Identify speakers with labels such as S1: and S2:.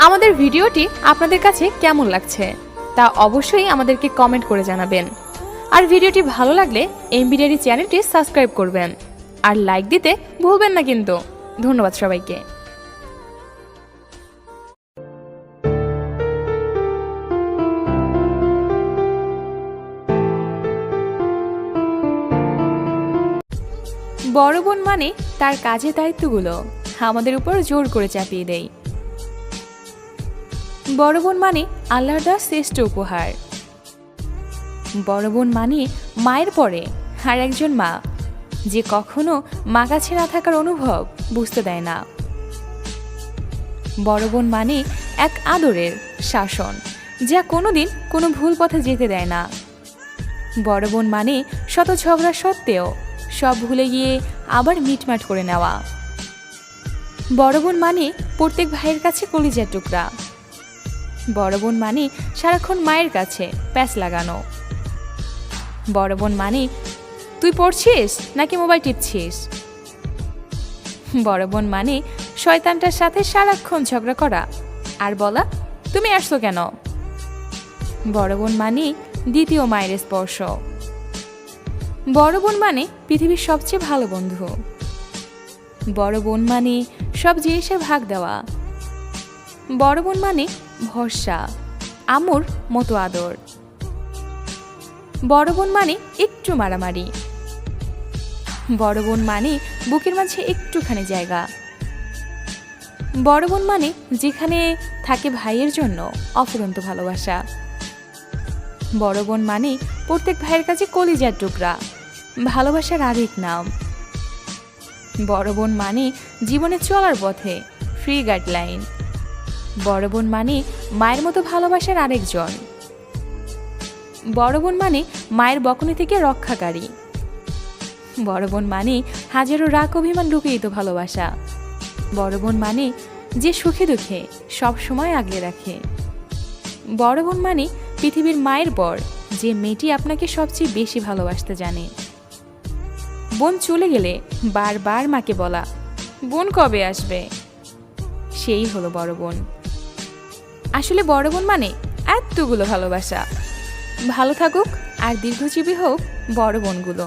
S1: আমাদের ভিডিওটি আপনাদের কাছে কেমন লাগছে তা অবশ্যই আমাদেরকে কমেন্ট করে জানাবেন। আর ভিডিওটি ভালো লাগলে এমবিডিআরি চ্যানেলটি সাবস্ক্রাইব করবেন। আর লাইক দিতে ভুলবেন না কিন্তু। ধন্যবাদ সবাইকে। বড় বোন মানে তার কাজের দায়িত্বগুলো। আমাদের উপর জোর করে চাপিয়ে দেয়। বড় বোন মানে আল্লাহর শ্রেষ্ঠ উপহার। বড় বোন মানে মায়ের পরে আর একজন মা, যে কখনো মা কাছে না থাকার অনুভব বুঝতে দেয় না। বড় বোন মানে এক আদরের শাসন, যা কোনোদিন কোনো ভুল পথে যেতে দেয় না। বড় বোন মানে শত ঝগড়া সত্ত্বেও সব ভুলে গিয়ে আবার মিটমাট করে নেওয়া। বড় বোন মানে প্রত্যেক ভাইয়ের কাছে কলিজার টুকরা বড় বোন মানে সারাক্ষণ মায়ের কাছে প্যাচ লাগানো। বড় বোন মানে তুই পড়ছিস নাকি মোবাইল টিপছিস? বড় বোন মানে শয়তানটার সাথে সারাক্ষণ ঝগড়া করা। আর বলা, তুমি আসছো কেন? বড় বোন মানে দ্বিতীয় মায়ের স্পর্শ। বড় বোন মানে পৃথিবীর সবচেয়ে ভালো বন্ধু। বড় বোন মানে সব জিনিসের ভাগ দেওয়া। বড় বোন মানে ভরসা, আমর মতো আদর। বড় বোন মানে একটু মারামারি। বড় বোন মানে বুকের মাঝে একটুখানি জায়গা। বড় বোন মানে যেখানে থাকে ভাইয়ের জন্য অফুরন্ত ভালোবাসা। বড় বোন মানে প্রত্যেক ভাইয়ের কাছে কলিজার টুকরা, ভালোবাসার আরেক নাম। বড় বোন মানে জীবনে চলার পথে ফ্রি গাইডলাইন বড় বোন মানে মায়ের মতো ভালোবাসার আরেকজন। বড় বোন মানে মায়ের বকনি থেকে রক্ষাকারী। বড় বোন মানে হাজারো রাগ অভিমান লুকিয়ে তো ভালোবাসা। বড় বোন মানে যে সুখে দুঃখে সব সময় আগলে রাখে। বড় বোন মানে পৃথিবীর মায়ের পর যে মেয়েটি আপনাকে সবচেয়ে বেশি ভালোবাসতে জানে। বোন চলে গেলে বারবার মাকে বলা, বোন কবে আসবে? সেই হলো বড় বোন। আসলে বড় বোন মানে এতগুলো ভালোবাসা। ভালো থাকুক আর দীর্ঘজীবী হোক বড় বোনগুলো।